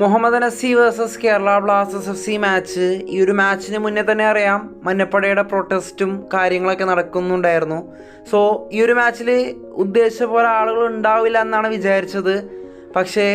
Muhammad നസി versus Kerala Blasters F C match ഈ ഒരു മാച്ചിന് മുന്നേ തന്നെ അറിയാം മഞ്ഞപ്പടയുടെ പ്രൊട്ടസ്റ്റും കാര്യങ്ങളൊക്കെ നടക്കുന്നുണ്ടായിരുന്നു. സോ ഈ ഒരു മാച്ചിൽ ഉദ്ദേശിച്ച പോലെ ആളുകൾ ഉണ്ടാവില്ല എന്നാണ് വിചാരിച്ചത്. പക്ഷേ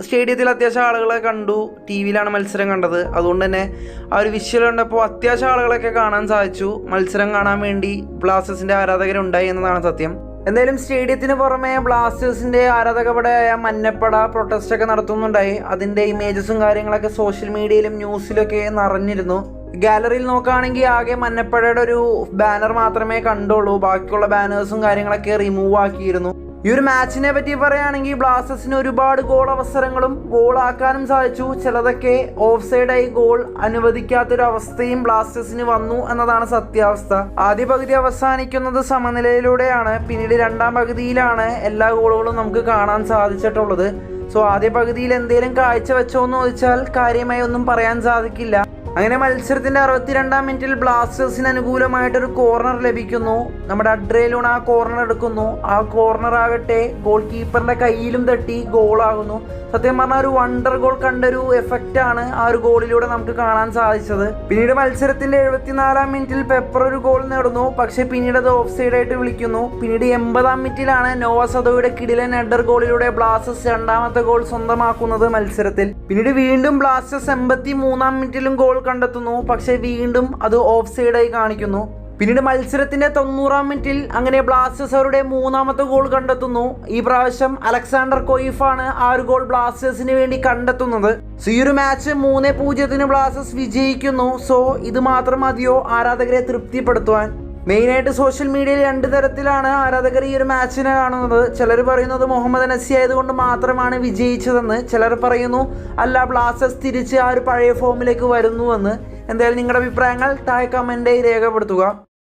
സ്റ്റേഡിയത്തിൽ അത്യാവശ്യം ആളുകളെ കണ്ടു ടി വിയിലാണ് മത്സരം കണ്ടത്. അതുകൊണ്ട് തന്നെ ആ ഒരു വിഷ്വൽ കണ്ടപ്പോൾ അത്യാവശ്യം ആളുകളൊക്കെ കാണാൻ സാധിച്ചു. മത്സരം കാണാൻ വേണ്ടി ബ്ലാസ്റ്റേഴ്സിന്റെ ആരാധകരുണ്ടായി എന്നതാണ് സത്യം. എന്തായാലും സ്റ്റേഡിയത്തിന് പുറമെ ബ്ലാസ്റ്റേഴ്സിന്റെ ആരാധകപടയായ മഞ്ഞപ്പട പ്രൊട്ടസ്റ്റ് ഒക്കെ നടത്തുന്നുണ്ടായി. അതിന്റെ ഇമേജസും കാര്യങ്ങളൊക്കെ സോഷ്യൽ മീഡിയയിലും ന്യൂസിലൊക്കെ നിറഞ്ഞിരുന്നു. ഗാലറിയിൽ നോക്കുകയാണെങ്കിൽ ആകെ മഞ്ഞപ്പടയുടെ ഒരു ബാനർ മാത്രമേ കണ്ടുള്ളൂ. ബാക്കിയുള്ള ബാനേഴ്സും കാര്യങ്ങളൊക്കെ റിമൂവ് ആക്കിയിരുന്നു. ഈ ഒരു മാച്ചിനെ പറ്റി പറയുകയാണെങ്കിൽ ബ്ലാസ്റ്റേഴ്സിന് ഒരുപാട് ഗോൾ അവസരങ്ങളും ഗോളാക്കാനും സാധിച്ചു. ചിലതൊക്കെ ഓഫ് സൈഡായി ഗോൾ അനുവദിക്കാത്തൊരവസ്ഥയും ബ്ലാസ്റ്റേഴ്സിന് വന്നു എന്നതാണ് സത്യാവസ്ഥ. ആദ്യ പകുതി അവസാനിക്കുന്നത് സമനിലയിലൂടെയാണ്. പിന്നീട് രണ്ടാം പകുതിയിലാണ് എല്ലാ ഗോളുകളും നമുക്ക് കാണാൻ സാധിച്ചിട്ടുള്ളത്. സോ ആദ്യ പകുതിയിൽ എന്തെങ്കിലും കാഴ്ച വെച്ചോ എന്ന് ചോദിച്ചാൽ കാര്യമായി ഒന്നും പറയാൻ സാധിക്കില്ല. അങ്ങനെ മത്സരത്തിന്റെ അറുപത്തിരണ്ടാം മിനിറ്റിൽ ബ്ലാസ്റ്റേഴ്സിന് അനുകൂലമായിട്ടൊരു കോർണർ ലഭിക്കുന്നു. നമ്മുടെ അഡ്രയിലൂടെ ആ കോർണർ എടുക്കുന്നു. ആ കോർണർ ആകട്ടെ ഗോൾ കീപ്പറിന്റെ കയ്യിലും തട്ടി ഗോളാകുന്നു സത്യം പറഞ്ഞാൽ ഒരു വണ്ടർ ഗോൾ കണ്ടൊരു എഫക്റ്റ് ആണ് ആ ഒരു ഗോളിലൂടെ നമുക്ക് കാണാൻ സാധിച്ചത്. പിന്നീട് മത്സരത്തിന്റെ എഴുപത്തിനാലാം മിനിറ്റിൽ പെപ്പർ ഒരു ഗോൾ നേടുന്നു. പക്ഷേ പിന്നീട് അത് ഓഫ് സൈഡ് ആയിട്ട് വിളിക്കുന്നു. പിന്നീട് എൺപതാം മിനിറ്റിലാണ് നോവ സദോയുടെ കിടിലൻ ഹെഡർ ഗോളിലൂടെ ബ്ലാസ്റ്റേഴ്സ് രണ്ടാമത്തെ ഗോൾ സ്വന്തമാക്കുന്നത് മത്സരത്തിൽ. പിന്നീട് വീണ്ടും ബ്ലാസ്റ്റേഴ്സ് എൺപത്തി മൂന്നാം മിനിറ്റിലും ഗോൾ കണ്ടെത്തുന്നു. പക്ഷേ വീണ്ടും അത് ഓഫ് സൈഡായി കാണിക്കുന്നു. പിന്നീട് മത്സരത്തിന്റെ തൊണ്ണൂറാം മിനിറ്റിൽ അങ്ങനെ ബ്ലാസ്റ്റേഴ്സ് അവരുടെ മൂന്നാമത്തെ ഗോൾ കണ്ടെത്തുന്നു. ഈ പ്രാവശ്യം അലക്സാണ്ടർ കൊയിഫാണ് ആ ഒരു ഗോൾ ബ്ലാസ്റ്റേഴ്സിന് വേണ്ടി കണ്ടെത്തുന്നത്. സോ ഈ ഒരു മാച്ച് മൂന്ന് പൂജ്യത്തിന് ബ്ലാസ്റ്റേഴ്സ് വിജയിക്കുന്നു. സോ ഇത് മാത്രം മതിയോ? ആരാധകരെ തൃപ്തിപ്പെടുത്തുവാൻ? മെയിനായിട്ട് സോഷ്യൽ മീഡിയയിൽ രണ്ട് തരത്തിലാണ് ആരാധകർ ഈ ഒരു മാച്ചിനെ കാണുന്നത്. ചിലർ പറയുന്നത് മുഹമ്മദ് നസി ആയതുകൊണ്ട് മാത്രമാണ് വിജയിച്ചതെന്ന്. ചിലർ പറയുന്നു അല്ല ബ്ലാസ്റ്റേഴ്സ് തിരിച്ച് ആ ഒരു പഴയ ഫോമിലേക്ക് വരുന്നുവെന്ന്. എന്തായാലും നിങ്ങളുടെ അഭിപ്രായങ്ങൾ താഴെ കമന്റായി രേഖപ്പെടുത്തുക.